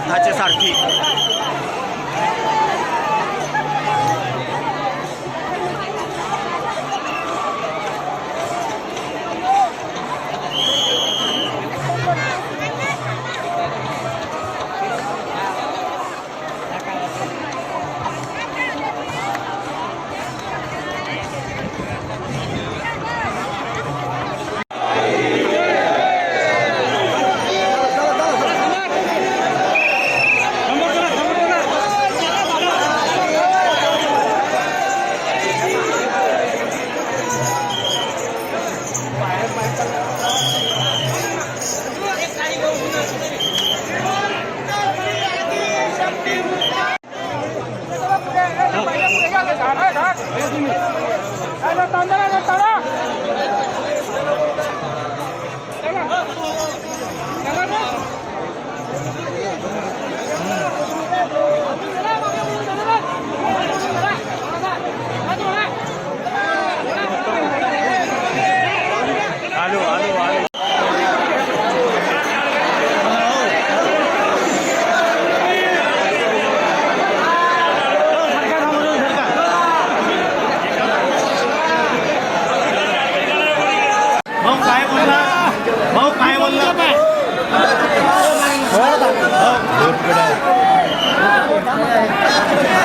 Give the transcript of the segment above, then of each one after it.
रथाचे सारथी. తొందరగా తొందరగా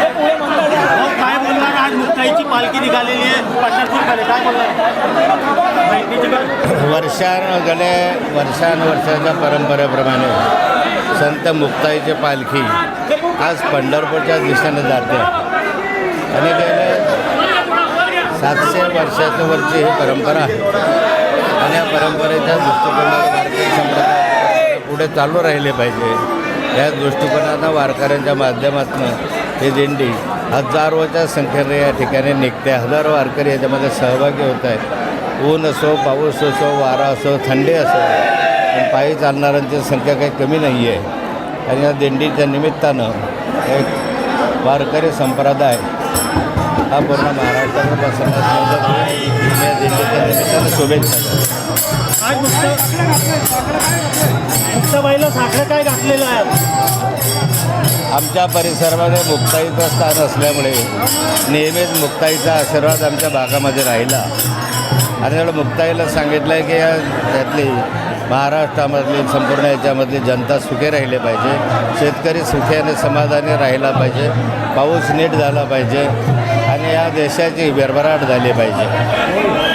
काय बोलणार आज मुक्ताईची पालखी निघालेली आहे पंढरपूरकडे काय बोलणार वर्षानुगडे वर्षानुवर्षाच्या परंपरेप्रमाणे संत मुक्ताईची पालखी आज पंढरपूरच्या दिशेने जाते. आणि गेले सातशे वर्षाच्या वरची ही परंपरा आहे. जुन्या या परंपरेच्या दृष्टिकोनात वारकरी संप्रदाय पुढे चालू राहिले पाहिजे. या दृष्टिकोनानं वारकऱ्यांच्या माध्यमातून ही दिंडी हजारोच्या संख्येने या ठिकाणी निघते. हजारो वारकरी याच्यामध्ये सहभागी होत आहेत ऊन असो पाऊस असो वारा असो थंडी असो पण पायी चालणाऱ्यांची संख्या काही कमी नाही आहे आणि या दिंडीच्या निमित्तानं एक वारकरी संप्रदाय हा पूर्ण महाराष्ट्राचा पसरण्यास मदत होईल या दिंडीच्या निमित्तानं शुभेच्छा. आज मुक्ताबाईला साखर काय घातलेलं आहे? आमच्या परिसरामध्ये मुक्ताईचं स्थान असल्यामुळे नेहमीच मुक्ताईचा आशीर्वाद आमच्या भागामध्ये राहिला. आणि त्यामुळे मुक्ताईला सांगितलं आहे की या त्यातली महाराष्ट्रामधली संपूर्ण याच्यामधली जनता सुखी राहिले पाहिजे. शेतकरी सुखी आणि समाधानी राहिला पाहिजे. पाऊस नीट झाला पाहिजे. आणि या देशाची भरभराट झाली पाहिजे.